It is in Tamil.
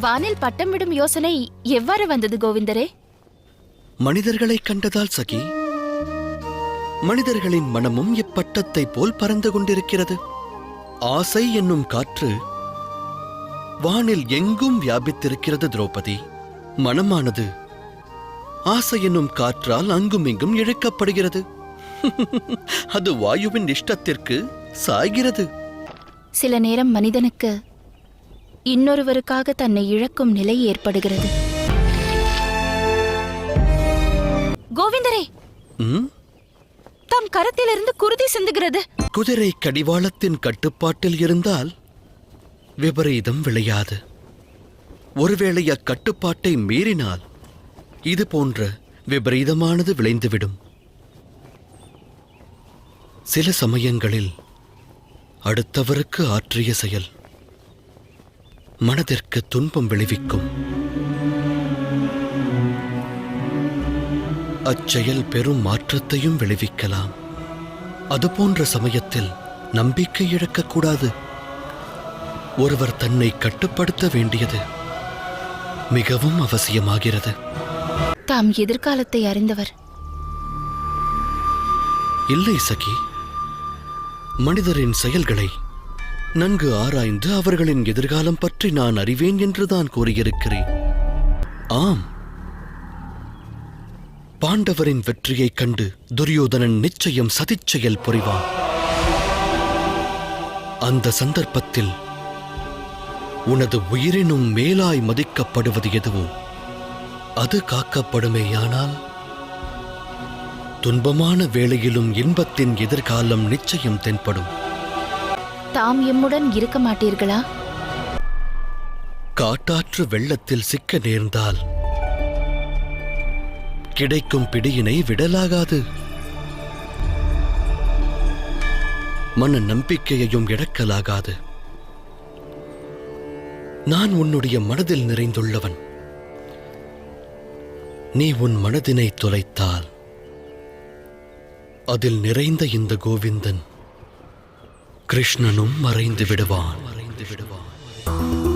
வானில் பட்டம் விடும் யோசனை எவ்வாறு வந்தது கோவிந்தரே? மனிதர்களை கண்டதால் சகி. மனிதர்களின் மனமும் இப்பட்டத்தை போல் பறந்து கொண்டிருக்கிறது. ஆசை என்னும் காற்று வானில் எங்கும் வியாபித்திருக்கிறது திரௌபதி. மனமானது ஆசை என்னும் காற்றால் அங்கும் இங்கும் இழுக்கப்படுகிறது. அது வாயுவின் இஷ்டத்திற்கு சாய்கிறது. சில நேரம் மனிதனுக்கு இன்னொருவருக்காக தன்னை இழக்கும் நிலை ஏற்படுகிறது. கோவிந்தரே? தம் கரத்திலிருந்து குருதி சிந்துகிறது. குதிரை கடிவாளத்தின் கட்டுப்பாட்டில் இருந்தால் விபரீதம் விளையாது. ஒருவேளை அக்கட்டுப்பாட்டை மீறினால் இது போன்ற விபரீதமானது விளைந்துவிடும். சில சமயங்களில் அடுத்தவருக்கு ஆற்றிய செயல். மனதிற்கு துன்பம் விளைவிக்கும். அச்செயல் பெரும் மாற்றத்தையும் விளைவிக்கலாம். அதுபோன்ற சமயத்தில் நம்பிக்கை இழக்கக்கூடாது. ஒருவர் தன்னை கட்டுப்படுத்த வேண்டியது மிகவும் அவசியமாகிறது. தாம் எதிர்காலத்தை அறிந்தவர். இல்லை சகி. மனிதரின் செயல்களை நன்கு ஆராய்ந்து அவர்களின் எதிர்காலம் பற்றி நான் அறிவேன் என்றுதான் கூறியிருக்கிறேன். ஆம். பாண்டவரின் வெற்றியைக் கண்டு துரியோதனன் நிச்சயம் சதிச்செயல் புரிவான். அந்த சந்தர்ப்பத்தில் உனது உயிரினும் மேலாய் மதிக்கப்படுவது எதுவோ அது காக்கப்படுமேயானால்? துன்பமான வேளையிலும் இன்பத்தின் எதிர்காலம் நிச்சயம் தென்படும். தாம் எம்முடன் இருக்க மாட்டீர்களா? காட்டாற்று வெள்ளத்தில் சிக்க நேர்ந்தால் கிடைக்கும் பிடியினை விடலாகாது. மன நம்பிக்கையையும் இழக்கலாகாது. நான் உன்னுடைய மனதில் நிறைந்துள்ளவன். நீ உன் மனதினை தொலைத்தால் அதில் நிறைந்த இந்த கோவிந்தன் கிருஷ்ணனும் மறைந்து விடுவான். மறைந்து விடுவான்